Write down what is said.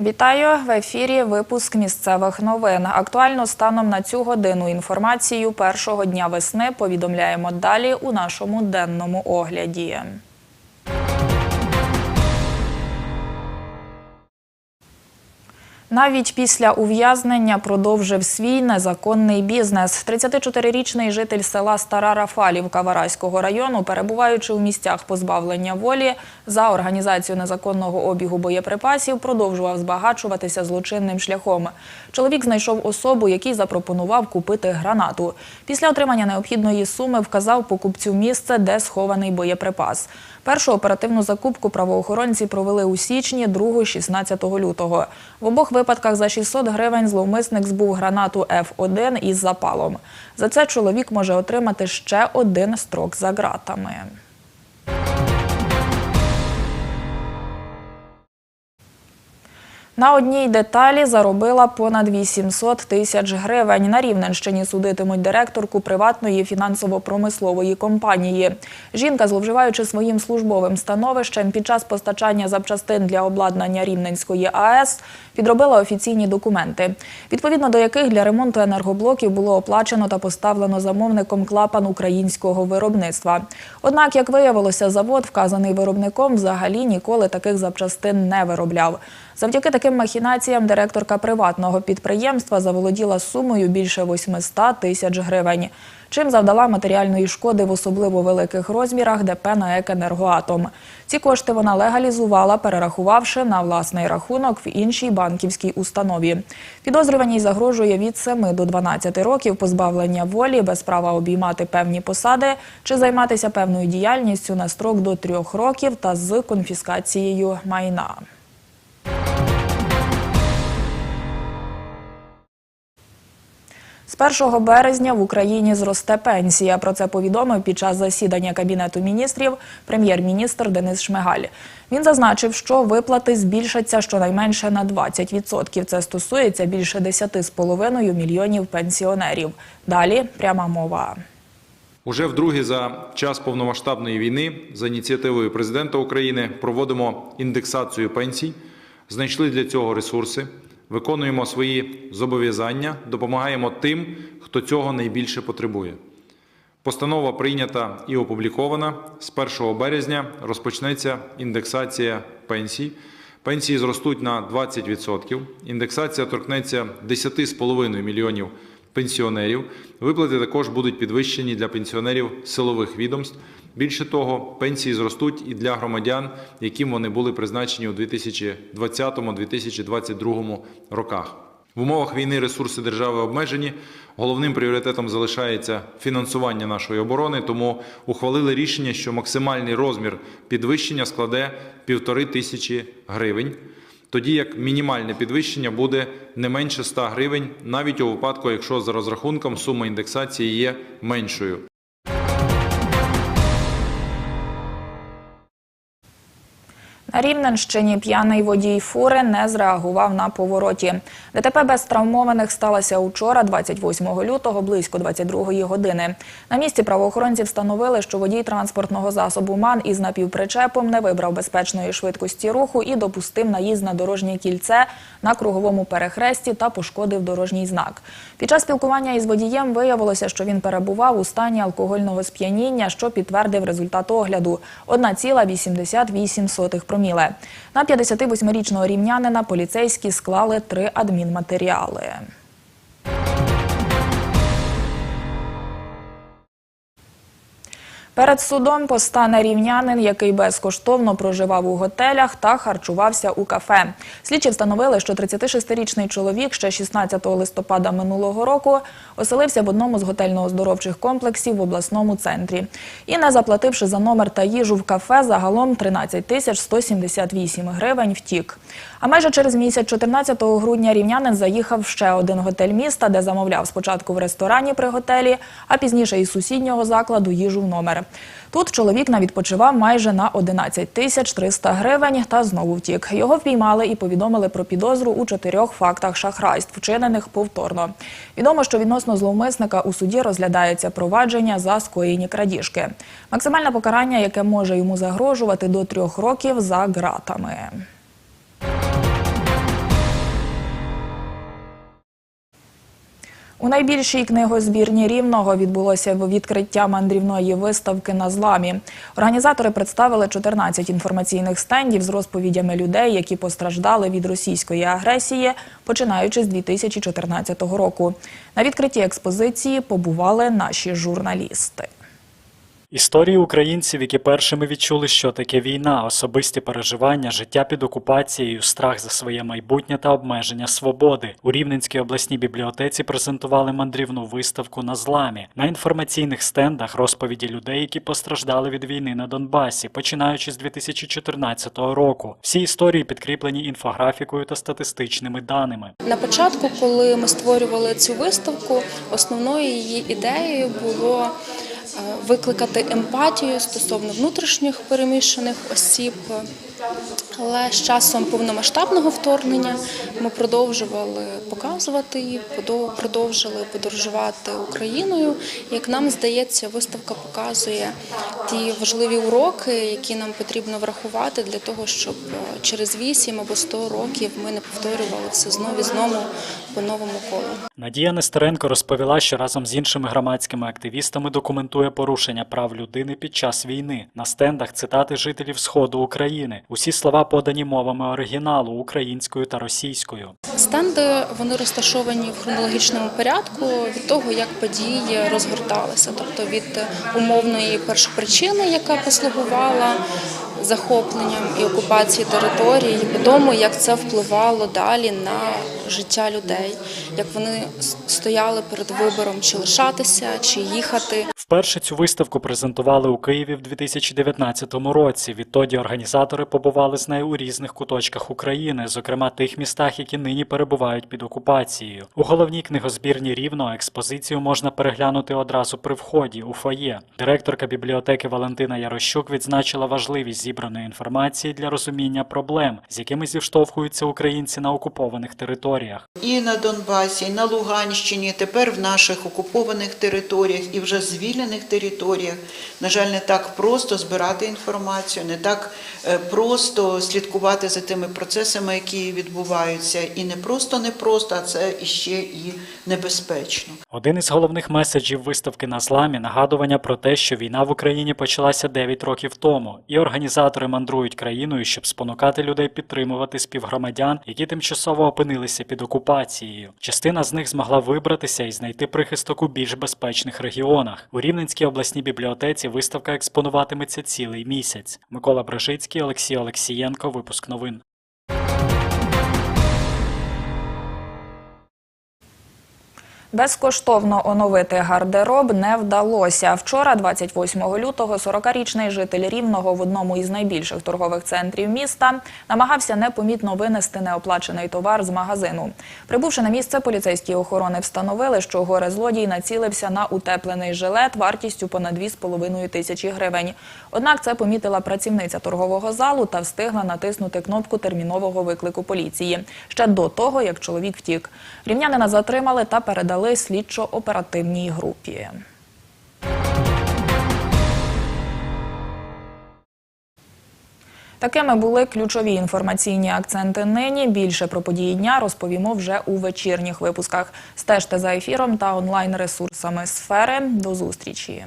Вітаю в ефірі. Випуск місцевих новин. Актуально станом на цю годину інформацію першого дня весни повідомляємо далі у нашому денному огляді. Навіть після ув'язнення продовжив свій незаконний бізнес. 34-річний житель села Стара Рафалівка Вараського району, перебуваючи у місцях позбавлення волі за організацію незаконного обігу боєприпасів, продовжував збагачуватися злочинним шляхом. Чоловік знайшов особу, який запропонував купити гранату. Після отримання необхідної суми вказав покупцю місце, де схований боєприпас. Першу оперативну закупку правоохоронці провели у січні, другу – 16 лютого. В обох випадках за 600 гривень зловмисник збув гранату F1 із запалом. За це чоловік може отримати ще один строк за ґратами. На одній деталі заробила понад 800 тисяч гривень. На Рівненщині судитимуть директорку приватної фінансово-промислової компанії. Жінка, зловживаючи своїм службовим становищем під час постачання запчастин для обладнання Рівненської АЕС, підробила офіційні документи, відповідно до яких для ремонту енергоблоків було оплачено та поставлено замовником клапан українського виробництва. Однак, як виявилося, завод, вказаний виробником, взагалі ніколи таких запчастин не виробляв. Завдяки таким махінаціям директорка приватного підприємства заволоділа сумою більше 800 тисяч гривень, чим завдала матеріальної шкоди в особливо великих розмірах ДП на «Екенергоатом». Ці кошти вона легалізувала, перерахувавши на власний рахунок в іншій банківській установі. Підозрюваній загрожує від 7 до 12 років позбавлення волі без права обіймати певні посади чи займатися певною діяльністю на строк до трьох років та з конфіскацією майна. З 1 березня в Україні зросте пенсія. Про це повідомив під час засідання Кабінету міністрів прем'єр-міністр Денис Шмигаль. Він зазначив, що виплати збільшаться щонайменше на 20%. Це стосується більше 10,5 мільйонів пенсіонерів. Далі пряма мова. Уже вдруге за час повномасштабної війни за ініціативою президента України проводимо індексацію пенсій, знайшли для цього ресурси, виконуємо свої зобов'язання, допомагаємо тим, хто цього найбільше потребує. Постанова прийнята і опублікована. З 1 березня розпочнеться індексація пенсій. Пенсії зростуть на 20%. Індексація торкнеться 10,5 мільйонів пенсіонерів. Виплати також будуть підвищені для пенсіонерів силових відомств. Більше того, пенсії зростуть і для громадян, яким вони були призначені у 2020-2022 роках. В умовах війни ресурси держави обмежені. Головним пріоритетом залишається фінансування нашої оборони, тому ухвалили рішення, що максимальний розмір підвищення складе півтори тисячі гривень тоді як мінімальне підвищення буде не менше 100 гривень, навіть у випадку, якщо за розрахунком сума індексації є меншою. Рівненщині п'яний водій фури не зреагував на повороті. ДТП без травмованих сталося учора, 28 лютого, близько 22 години. На місці правоохоронці встановили, що водій транспортного засобу МАН із напівпричепом не вибрав безпечної швидкості руху і допустив наїзд на дорожнє кільце на круговому перехресті та пошкодив дорожній знак. Під час спілкування із водієм виявилося, що він перебував у стані алкогольного сп'яніння, що підтвердив результат огляду – 1,88 проміле. На 58-річного рівнянина поліцейські склали три адмінматеріали. Перед судом постане рівнянин, який безкоштовно проживав у готелях та харчувався у кафе. Слідчі встановили, що 36-річний чоловік ще 16 листопада минулого року оселився в одному з готельно-оздоровчих комплексів в обласному центрі. І не заплативши за номер та їжу в кафе, загалом 13 тисяч 178 гривень втік. А майже через місяць, 14 грудня, рівнянин заїхав в ще один готель міста, де замовляв спочатку в ресторані при готелі, а пізніше із сусіднього закладу їжу в номер. Тут чоловік навідпочивав майже на 11 тисяч 300 гривень та знову втік. Його впіймали і повідомили про підозру у чотирьох фактах шахрайств, вчинених повторно. Відомо, що відносно зловмисника у суді розглядається провадження за скоєні крадіжки. Максимальне покарання, яке може йому загрожувати до трьох років за ґратами. У найбільшій книгозбірні Рівного відбулося відкриття мандрівної виставки на зламі. Організатори представили 14 інформаційних стендів з розповідями людей, які постраждали від російської агресії, починаючи з 2014 року. На відкритті експозиції побували наші журналісти. Історії українців, які першими відчули, що таке війна, особисті переживання, життя під окупацією, страх за своє майбутнє та обмеження свободи. У Рівненській обласній бібліотеці презентували мандрівну виставку на зламі. На інформаційних стендах розповіді людей, які постраждали від війни на Донбасі, починаючи з 2014 року. Всі історії підкріплені інфографікою та статистичними даними. На початку, коли ми створювали цю виставку, основною її ідеєю було викликати емпатію стосовно внутрішніх переміщених осіб. Але з часом повномасштабного вторгнення ми продовжували показувати її, продовжили подорожувати Україною. Як нам здається, виставка показує ті важливі уроки, які нам потрібно врахувати для того, щоб е, через 8 або 100 років ми не повторювали все знову і знову по новому колу. Надія Нестеренко розповіла, що разом з іншими громадськими активістами документує порушення прав людини під час війни. На стендах цитати жителів Сходу України. Усі слова подані мовами оригіналу українською та російською. Стенди вони розташовані в хронологічному порядку від того, як події розгорталися, тобто від умовної першопричини, яка послугувала захопленням і окупацією території, і по тому, як це впливало далі на життя людей, як вони стояли перед вибором, чи лишатися, чи їхати. Вперше цю виставку презентували у Києві в 2019 році. Відтоді організатори побували з нею у різних куточках України, зокрема тих містах, які нині перебувають під окупацією. У головній книгозбірні рівно експозицію можна переглянути одразу при вході у фоє. Директорка бібліотеки Валентина Ярощук відзначила важливість зібраної інформації для розуміння проблем, з якими зіштовхуються українці на окупованих територіях. і на Донбасі, і на Луганщині, тепер в наших окупованих територіях і вже звільнених територіях. На жаль, не так просто збирати інформацію, не так е, просто слідкувати за тими процесами, які відбуваються. І не просто не просто, а це іще і небезпечно. Один із головних меседжів виставки на зламі нагадування про те, що війна в Україні почалася 9 років тому, і організатори мандрують країною, щоб спонукати людей підтримувати співгромадян, які тимчасово опинилися під окупацією. Частина з них змогла вибратися і знайти прихисток у більш безпечних регіонах. У Рівненській обласній бібліотеці виставка експонуватиметься цілий місяць. Микола Брижицький, Олексій Олексієнко. Випуск новин. Безкоштовно оновити гардероб не вдалося. Вчора, 28 лютого, 40-річний житель Рівного в одному із найбільших торгових центрів міста намагався непомітно винести неоплачений товар з магазину. Прибувши на місце, поліцейські охорони встановили, що горе-злодій націлився на утеплений жилет вартістю понад 2,5 тисячі гривень. Однак це помітила працівниця торгового залу та встигла натиснути кнопку термінового виклику поліції ще до того, як чоловік втік. Рівнянина затримали та передали слідчо-оперативній групі. Такими були ключові інформаційні акценти нині. Більше про події дня розповімо вже у вечірніх випусках. Стежте за ефіром та онлайн ресурсами сфери. До зустрічі.